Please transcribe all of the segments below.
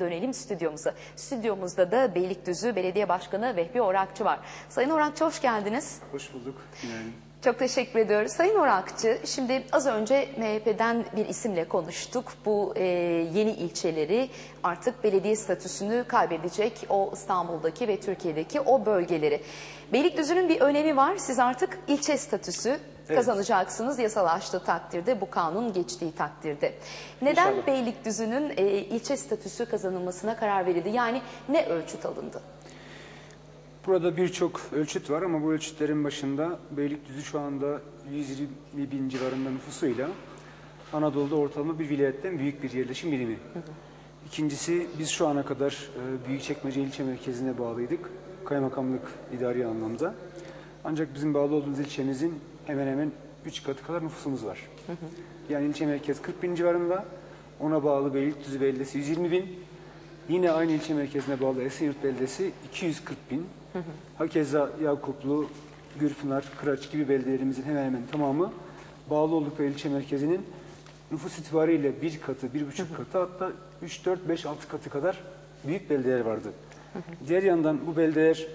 Dönelim stüdyomuza. Stüdyomuzda da Beylikdüzü Belediye Başkanı Vehbi Orakçı var. Sayın Orakçı hoş geldiniz. Hoş bulduk. Yani Çok teşekkür ediyoruz. Sayın Orakçı, şimdi az önce MHP'den bir isimle konuştuk. Bu e, yeni ilçeleri artık belediye statüsünü kaybedecek o İstanbul'daki ve Türkiye'deki o bölgeleri. Beylikdüzü'nün bir önemi var. Siz artık ilçe statüsü kazanacaksınız yasalaştığı takdirde, bu kanun geçtiği takdirde. Neden İnşallah. Beylikdüzü'nün e, ilçe statüsü kazanılmasına karar verildi? Yani ne ölçüt alındı? Burada birçok ölçüt var ama bu ölçütlerin başında Beylikdüzü şu anda 120 bin civarında nüfusuyla Anadolu'da ortalama bir vilayetten büyük bir yerleşim birimi. İkincisi biz şu ana kadar e, Büyükçekmece ilçe merkezine bağlıydık. Kaymakamlık idari anlamda. Ancak bizim bağlı olduğumuz ilçemizin hemen hemen 3 katı kadar nüfusumuz var. Yani ilçe merkez 40 bin civarında. Ona bağlı Beylikdüzü Belediyesi 120 bin. Yine aynı ilçe merkezine bağlı Esenyurt Belediyesi 240 bin. Hakeza Yakuplu, Gürpınar, Kıraç gibi belediyelerimizin hemen hemen tamamı bağlı oldukları ilçe merkezinin nüfus itibariyle bir katı, bir buçuk katı hatta 3, 4, 5, 6 katı kadar büyük belediyeler vardı. Diğer yandan bu belediyeler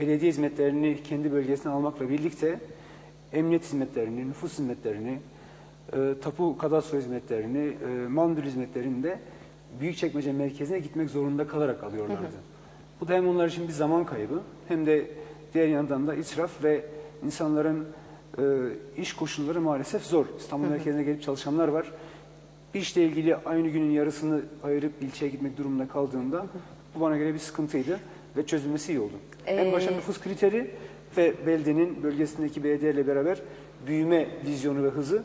belediye hizmetlerini kendi bölgesine almakla birlikte emniyet hizmetlerini, nüfus hizmetlerini, e, tapu kadastro hizmetlerini, e, mal mülk hizmetlerini de Büyükçekmece merkezine gitmek zorunda kalarak alıyorlardı. Bu da hem onlar için bir zaman kaybı hem de diğer yandan da israf ve insanların e, iş koşulları maalesef zor. İstanbul merkezine gelip çalışanlar var. Bir işle ilgili aynı günün yarısını ayırıp ilçeye gitmek durumunda kaldığında bu bana göre bir sıkıntıydı ve çözülmesi iyi oldu. En başta Ee, nüfus kriteri ve beldenin bölgesindeki belediyeyle beraber büyüme vizyonu ve hızı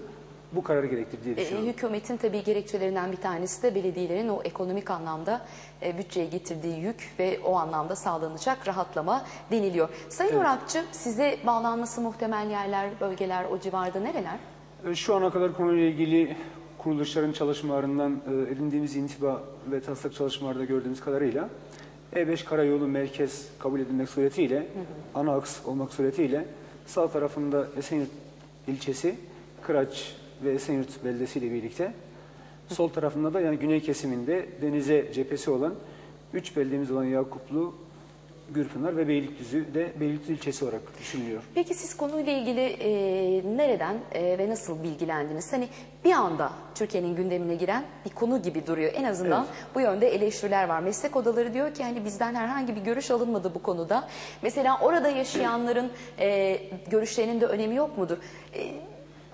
bu kararı gerektirdi diye E, düşünüyorum. hükümetin tabii gerekçelerinden bir tanesi de belediyelerin o ekonomik anlamda e, bütçeye getirdiği yük ve o anlamda sağlanacak rahatlama deniliyor. Sayın Evet. Orakçı size bağlanması muhtemel yerler, bölgeler o civarda nereler? E, Şu ana kadar konuyla ilgili kuruluşların çalışmalarından e, edindiğimiz intiba ve taslak çalışmalarda gördüğümüz kadarıyla E5 karayolu merkez kabul edilmek suretiyle, ana aks olmak suretiyle sağ tarafında Esenyurt ilçesi, Kıraç ve Esenyurt beldesi ile birlikte sol tarafında da yani güney kesiminde denize cephesi olan üç beldemiz olan Yakuplu, Gürpınar ve Beylikdüzü de Beylikdüzü ilçesi olarak düşünülüyor. Peki siz konuyla ilgili e, nereden e, ve nasıl bilgilendiniz? Hani bir anda Türkiye'nin gündemine giren bir konu gibi duruyor. En azından Evet. bu yönde eleştiriler var. Meslek odaları diyor ki hani bizden herhangi bir görüş alınmadı bu konuda. Mesela orada yaşayanların e, görüşlerinin de önemi yok mudur? E,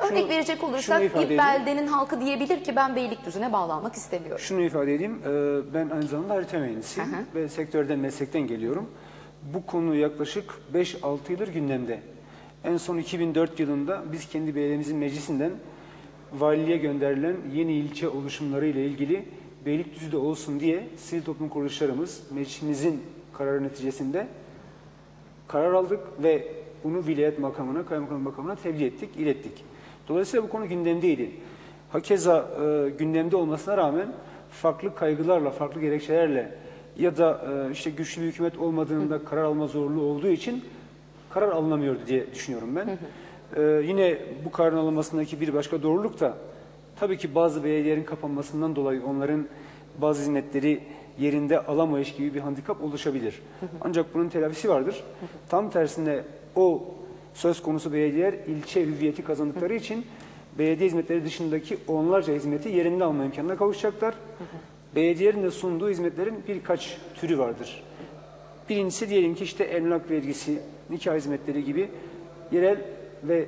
örnek verecek olursak bir edeyim. beldenin halkı diyebilir ki ben Beylikdüzü'ne bağlanmak istemiyorum. Şunu ifade edeyim, e, ben aynı zamanda harita mühendisiyim Hı hı. ve sektörden, meslekten geliyorum. Bu konu yaklaşık 5-6 yıldır gündemde. En son 2004 yılında biz kendi belediyemizin meclisinden valiliğe gönderilen yeni ilçe oluşumları ile ilgili Beylikdüzü'de olsun diye sivil toplum kuruluşlarımız meclisimizin kararı neticesinde karar aldık ve bunu vilayet makamına, kaymakam makamına tebliğ ettik, ilettik. Dolayısıyla bu konu gündemdeydi. Hakeza e, gündemde olmasına rağmen farklı kaygılarla, farklı gerekçelerle ya da e, işte güçlü bir hükümet olmadığında karar alma zorluğu olduğu için karar alınamıyordu diye düşünüyorum ben. E, yine bu kararın alınmasındaki bir başka doğruluk da tabii ki bazı belediyelerin kapanmasından dolayı onların bazı hizmetleri yerinde alamayış gibi bir handikap oluşabilir. Ancak bunun telafisi vardır. Tam tersine o söz konusu belediyeler ilçe hüviyeti kazandıkları için belediye hizmetleri dışındaki onlarca hizmeti yerinde alma imkanına kavuşacaklar. Belediyelerin de sunduğu hizmetlerin birkaç türü vardır. Birincisi diyelim ki işte emlak vergisi, nikah hizmetleri gibi yerel ve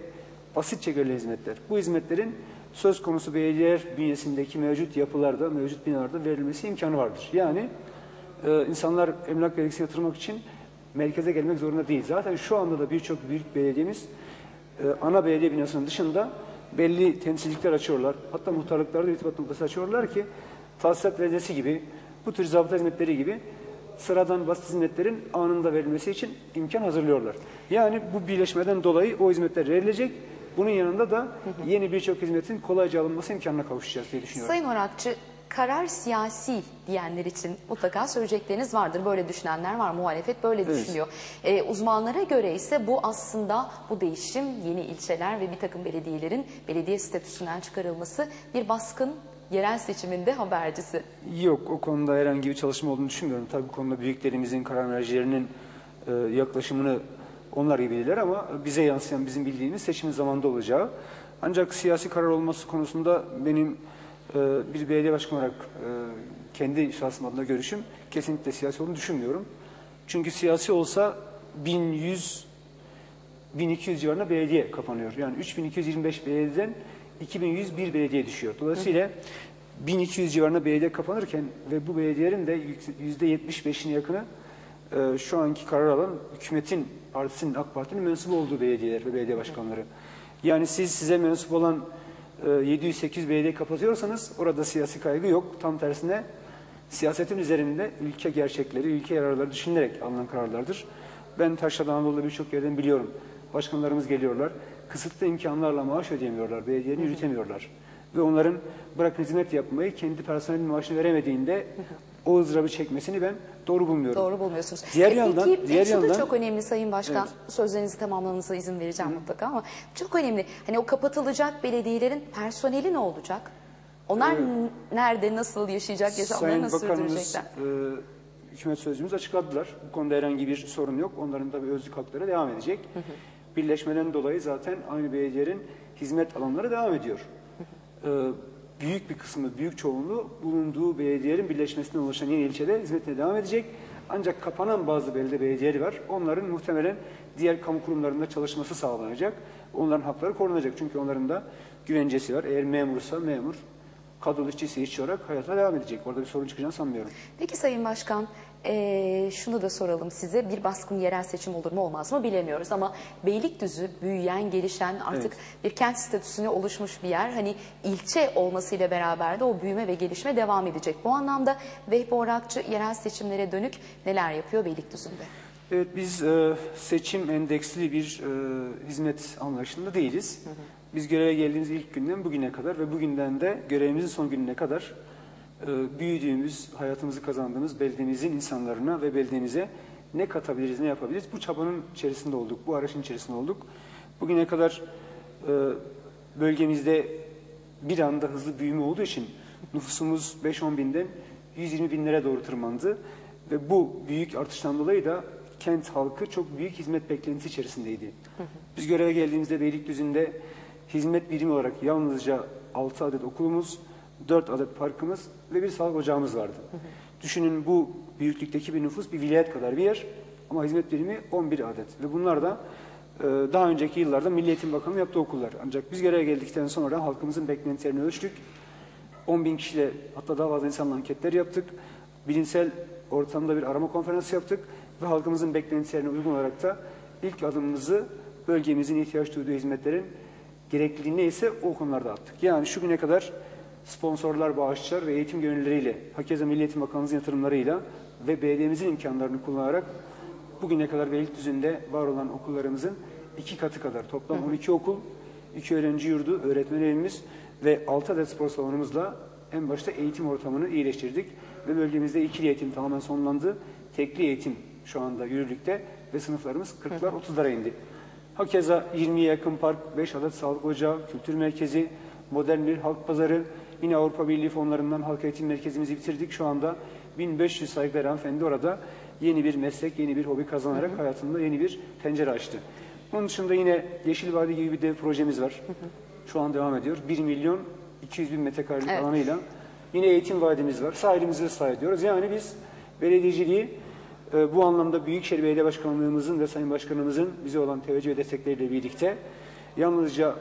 basitçe görülen hizmetler. Bu hizmetlerin söz konusu belediyeler bünyesindeki mevcut yapılarda, mevcut binalarda verilmesi imkanı vardır. Yani e, insanlar emlak vergisi yatırmak için merkeze gelmek zorunda değil. Zaten şu anda da birçok büyük belediyemiz e, ana belediye binasının dışında belli temsilcilikler açıyorlar. Hatta muhtarlıklarda irtibat noktası açıyorlar ki tahsilat veznesi gibi, bu tür zabıta hizmetleri gibi sıradan basit hizmetlerin anında verilmesi için imkan hazırlıyorlar. Yani bu birleşmeden dolayı o hizmetler verilecek. Bunun yanında da yeni birçok hizmetin kolayca alınması imkanına kavuşacağız diye düşünüyorum. Sayın Orakçı karar siyasi diyenler için mutlaka söyleyecekleriniz vardır. Böyle düşünenler var, muhalefet böyle Evet. düşünüyor. Ee, uzmanlara göre ise bu aslında bu değişim yeni ilçeler ve bir takım belediyelerin belediye statüsünden çıkarılması bir baskın yerel seçiminde habercisi. Yok o konuda herhangi bir çalışma olduğunu düşünmüyorum. Tabii bu konuda büyüklerimizin, karar mercilerinin e, yaklaşımını onlar iyi bilirler ama bize yansıyan bizim bildiğimiz seçimin zamanında olacağı. Ancak siyasi karar olması konusunda benim bir belediye başkanı olarak e, kendi şahsım adına görüşüm kesinlikle siyasi olduğunu düşünmüyorum. Çünkü siyasi olsa 1100 1200 civarında belediye kapanıyor. Yani 3225 belediyeden 2101 belediye düşüyor. Dolayısıyla 1200 civarında belediye kapanırken ve bu belediyelerin de %75'ine yakını e, şu anki karar alan hükümetin, partisinin, AK Parti'nin mensup olduğu belediyeler ve belediye başkanları. Yani siz size mensup olan e, 700-800 belediye kapatıyorsanız orada siyasi kaygı yok. Tam tersine siyasetin üzerinde ülke gerçekleri, ülke yararları düşünülerek alınan kararlardır. Ben Taşra'da Anadolu'da birçok yerden biliyorum. Başkanlarımız geliyorlar. Kısıtlı imkanlarla maaş ödeyemiyorlar. Belediyenin yürütemiyorlar. Ve onların bırakın hizmet yapmayı kendi personel maaşını veremediğinde o ızdırabı çekmesini ben doğru bulmuyorum. Doğru bulmuyorsunuz. Diğer E, yandan- Peki diğer şu da yandan- çok önemli Sayın Başkan. Sözlerinizi tamamlamanıza izin vereceğim mutlaka ama çok önemli. Hani o kapatılacak belediyelerin personeli ne olacak? Onlar n- nerede, nasıl yaşayacak, yaşamlarını nasıl Bakanımız, sürdürecekler? e, hükümet sözcümüz açıkladılar. Bu konuda herhangi bir sorun yok. Onların da bir özlük hakları devam edecek. Birleşmeden dolayı zaten aynı belediyelerin hizmet alanları devam ediyor. E, büyük bir kısmı, büyük çoğunluğu bulunduğu belediyelerin birleşmesinden oluşan yeni ilçede hizmetine devam edecek. Ancak kapanan bazı belediye belediyeleri var. Onların muhtemelen diğer kamu kurumlarında çalışması sağlanacak. Onların hakları korunacak. Çünkü onların da güvencesi var. Eğer memursa memur, kadrolu işçisi işçi olarak hayata devam edecek. Orada bir sorun çıkacağını sanmıyorum. Peki Sayın Başkan, eee, şunu da soralım size. Bir baskın yerel seçim olur mu olmaz mı bilemiyoruz ama Beylikdüzü büyüyen, gelişen artık bir kent statüsüne oluşmuş bir yer. Hani ilçe olmasıyla beraber de o büyüme ve gelişme devam edecek. Bu anlamda Vehbi Orakçı yerel seçimlere dönük neler yapıyor Beylikdüzü'nde? Evet biz e, seçim endeksli bir e, hizmet anlayışında değiliz. Biz göreve geldiğimiz ilk günden bugüne kadar ve bugünden de görevimizin son gününe kadar e, büyüdüğümüz, hayatımızı kazandığımız beldemizin insanlarına ve beldemize ne katabiliriz, ne yapabiliriz? Bu çabanın içerisinde olduk, bu arayışın içerisinde olduk. Bugüne kadar e, bölgemizde bir anda hızlı büyüme olduğu için nüfusumuz 5-10 binden 120 binlere doğru tırmandı. Ve bu büyük artıştan dolayı da kent halkı çok büyük hizmet beklentisi içerisindeydi. Biz göreve geldiğimizde Beylikdüzü'nde hizmet birimi olarak yalnızca 6 adet okulumuz, 4 adet parkımız ve bir sağlık ocağımız vardı. Düşünün bu büyüklükteki bir nüfus bir vilayet kadar bir yer ama hizmet birimi 11 adet. Ve bunlar da e, daha önceki yıllarda Milli Eğitim Bakanlığı yaptığı okullar. Ancak biz göreve geldikten sonra halkımızın beklentilerini ölçtük. 10 bin kişiyle hatta daha fazla insanla anketler yaptık. Bilimsel ortamda bir arama konferansı yaptık ve halkımızın beklentilerine uygun olarak da ilk adımımızı bölgemizin ihtiyaç duyduğu hizmetlerin gerekliliği neyse o konularda attık. Yani şu güne kadar sponsorlar, bağışçılar ve eğitim gönüllüleriyle, hakeza Milli Eğitim Bakanlığımızın yatırımlarıyla ve belediyemizin imkanlarını kullanarak bugüne kadar Beylikdüzü'nde var olan okullarımızın iki katı kadar toplam 12 okul, iki öğrenci yurdu, öğretmen evimiz ve 6 adet spor salonumuzla en başta eğitim ortamını iyileştirdik ve bölgemizde ikili eğitim tamamen sonlandı. Tekli eğitim şu anda yürürlükte ve sınıflarımız 40'lar 30'lara indi. Hakeza 20'ye yakın park, 5 adet sağlık ocağı, kültür merkezi, modern bir halk pazarı, yine Avrupa Birliği fonlarından halk eğitim merkezimizi bitirdik. Şu anda 1500 saygıdeğer hanımefendi orada yeni bir meslek, yeni bir hobi kazanarak hayatında yeni bir pencere açtı. Onun dışında yine Yeşil Vadi gibi bir dev projemiz var. Şu an devam ediyor. 1 milyon 200 bin metrekarelik Evet. alanıyla. Yine eğitim vadimiz var. Sahilimizi ıslah ediyoruz. Yani biz belediyeciliği e, bu anlamda Büyükşehir Belediye Başkanlığımızın ve Sayın Başkanımızın bize olan teveccüh ve destekleriyle birlikte yalnızca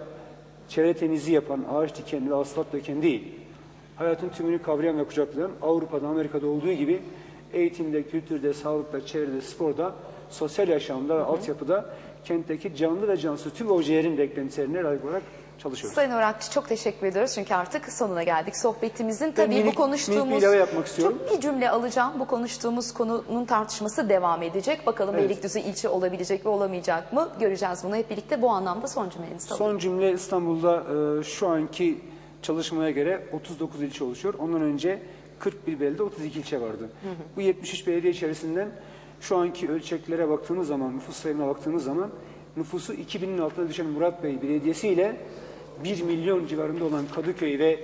çevre temizliği yapan, ağaç diken ve asfalt döken değil, hayatın tümünü kavrayan ve kucaklayan Avrupa'da, Amerika'da olduğu gibi eğitimde, kültürde, sağlıkta, çevrede, sporda, sosyal yaşamda ve altyapıda kentteki canlı ve cansız tüm objelerin beklentilerine layık olarak çalışıyoruz. Sayın Orakçı çok teşekkür ediyoruz çünkü artık sonuna geldik sohbetimizin. Tabii minik- bu konuştuğumuz minik bir ilave yapmak istiyorum. çok bir cümle alacağım. Bu konuştuğumuz konunun tartışması devam edecek. Bakalım Evet. Beylikdüzü ilçe olabilecek mi olamayacak mı göreceğiz bunu hep birlikte. Bu anlamda son cümlenizi alalım. Son cümle İstanbul'da e, şu anki çalışmaya göre 39 ilçe oluşuyor. Ondan önce 41 belde 32 ilçe vardı. Bu 73 belediye içerisinden şu anki ölçeklere baktığımız zaman, nüfus sayımına baktığımız zaman nüfusu 2000'in altına düşen Murat Bey Belediyesi ile 1 milyon civarında olan Kadıköy ve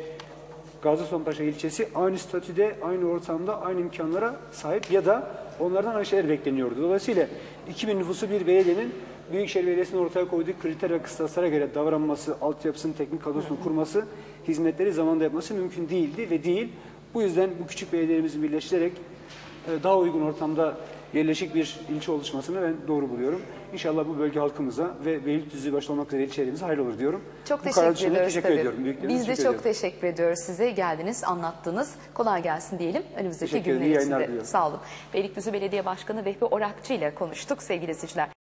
Gaziosmanpaşa ilçesi aynı statüde, aynı ortamda, aynı imkanlara sahip ya da onlardan aynı şeyler bekleniyordu. Dolayısıyla 2000 nüfusu bir belediyenin Büyükşehir Belediyesi'nin ortaya koyduğu kriter ve kıstaslara göre davranması, altyapısını, teknik kadrosunu kurması, hizmetleri zamanında yapması mümkün değildi ve değil. Bu yüzden bu küçük belediyelerimizi birleştirerek e, daha uygun ortamda yerleşik bir ilçe oluşmasını ben doğru buluyorum. İnşallah bu bölge halkımıza ve Beylikdüzü başta olmak üzere ilçelerimize hayırlı olur diyorum. Çok Bu teşekkür ediyoruz teşekkür tabii. ediyorum. Biz de çok ediyorum. teşekkür ediyoruz size. Geldiniz, anlattınız. Kolay gelsin diyelim. Önümüzdeki Teşekkür günler İyi için yayınlar de diliyorum. sağ olun. Beylikdüzü Belediye Başkanı Vehbi Orakçı ile konuştuk sevgili izleyiciler.